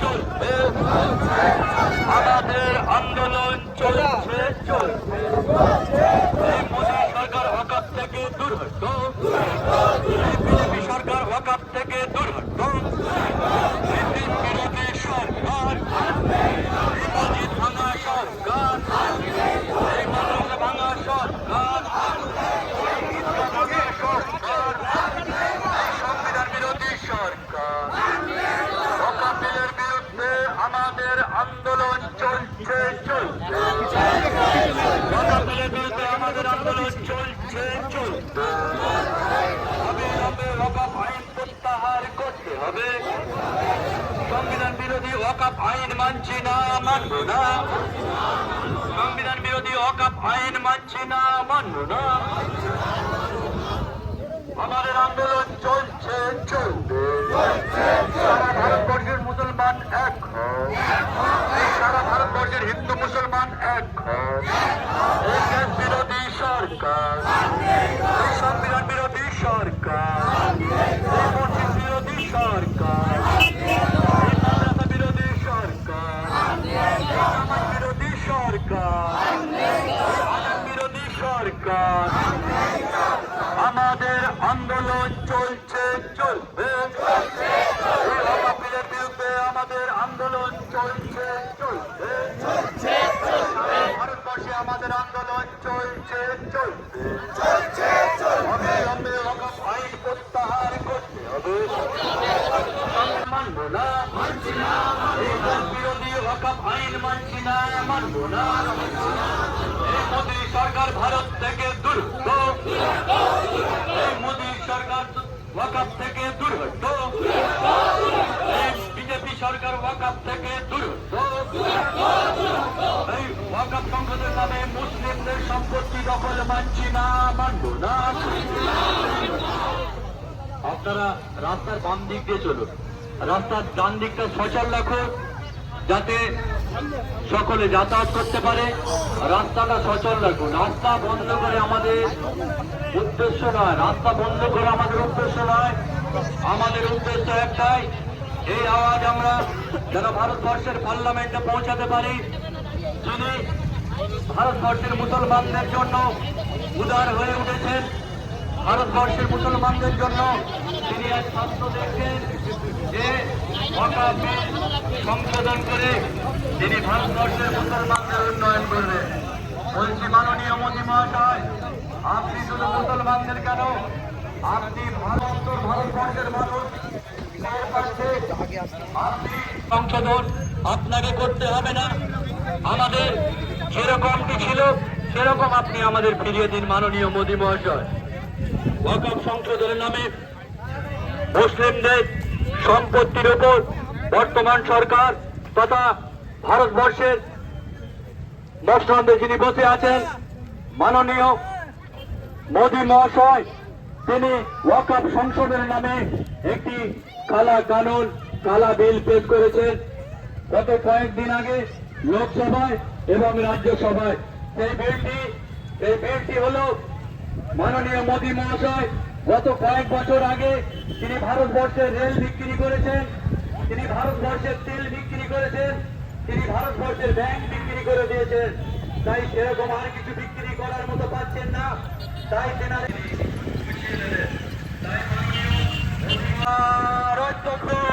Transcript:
চলবে আমাদের আন্দোলন চলছে। চলবে এই মোদী সরকার হকার থেকে দূর হট বিজেপি সরকার হকার থেকে দূর হট আন্দোলন চলছে আমাদের আন্দোলন চলছে। অবিলম্বে ওয়াকাপ আইন প্রত্যাহার করতে হবে সংবিধান বিরোধী ওয়াকাপ আইন মানছি না মানব না সংবিধান বিরোধী ওয়াকাপ আইন মানছি না মানব না আমাদের আন্দোলন চলছে, চলবে। সারা ভারতবর্ষের মুসলমান এক হও। সারা ভারতবর্ষের এই দেশ বিরোধী সরকার। সংবিধান বিরোধী সরকার। বিরোধী সরকার। বিরোধী সরকার। বিরোধী সরকার। বিরোধী সরকার। আমাদের আন্দোলন চলছে, চলবে। আমাদের আন্দোলন চলছে, চলবে। আমাদের আন্দোলন চলছে চলবে। অবিলম্বে ওয়াকফ আইন প্রত্যাহার করতে হবে। মানব না এই দেশ বিরোধী ওয়াকফ আইন মানছি না মানব না। মোদী সরকার ভারত থেকে দূরত্ব মোদী সরকার থেকে দূর হতো এই বিজেপি সরকার ওয়াকফ থেকে দূর হতো এই ওয়াকফ সংসদের নামে মুসলিমদের সম্পত্তি দখল মানছি না, মানব না। আপনারা রাস্তার বাম দিক দিয়ে চলুন। রাস্তার ডান দিকটা সচল রাখো যাতে সকলে যাতায়াত করতে পারে। রাস্তাটা সচল রাখুন। রাস্তা বন্ধ করে আমাদের উদ্দেশ্য নয়। রাস্তা বন্ধ করে আমাদের উদ্দেশ্য নয়। আমাদের উদ্দেশ্য একটাই, এই আওয়াজ আমরা যেন ভারতবর্ষের পার্লামেন্টে পৌঁছাতে পারি। যিনি ভারতবর্ষের মুসলমানদের জন্য উদার হয়ে উঠেছেন। ভারতবর্ষের মুসলমানদের জন্য তিনি এক স্বপ্ন দেখছেন যে বিল সংশোধন করে তিনি ভারতবর্ষের মুসলমানদের উন্নয়ন করবেন। বলছি মাননীয় মোদী মহাশয়, আপনি শুধু মুসলমানদের কেন? আপনি ভারত ভারতবর্ষের মানুষ। সংশোধন আপনাকে করতে হবে না। আমাদের যেরকমটি ছিল, সেরকম আপনি আমাদের ফিরিয়ে দিন, মাননীয় মোদী মহাশয়। ওয়াকফ সংশোধনের নামে মুসলিমদের সম্পত্তির উপর বর্তমান সরকার তথা ভারতবর্ষের মসনন্দে যিনি বসে আছেন, মাননীয় মোদী মহাশয়, তিনি ওয়াকফ সংশোধনের নামে একটি কালা কানুন, কালা বিল পেশ করেছেন। গত কয়েকদিন আগে লোকসভায় এবং রাজ্যসভায়। সেই বিলটি, এই বিলটি হলো মাননীয় মোদী মহাশয় গত কয়েক বছর আগে তিনি ভারতবর্ষের রেল বিক্রি করেছেন, তিনি ভারতবর্ষের তেল বিক্রি করেছেন, তিনি ভারতবর্ষের ব্যাংক বিক্রি করে দিয়েছেন। তাই সেরকম আর কিছু বিক্রি করার মতো পাচ্ছেন না। তাই তেনারা তাই মাননীয় মোদী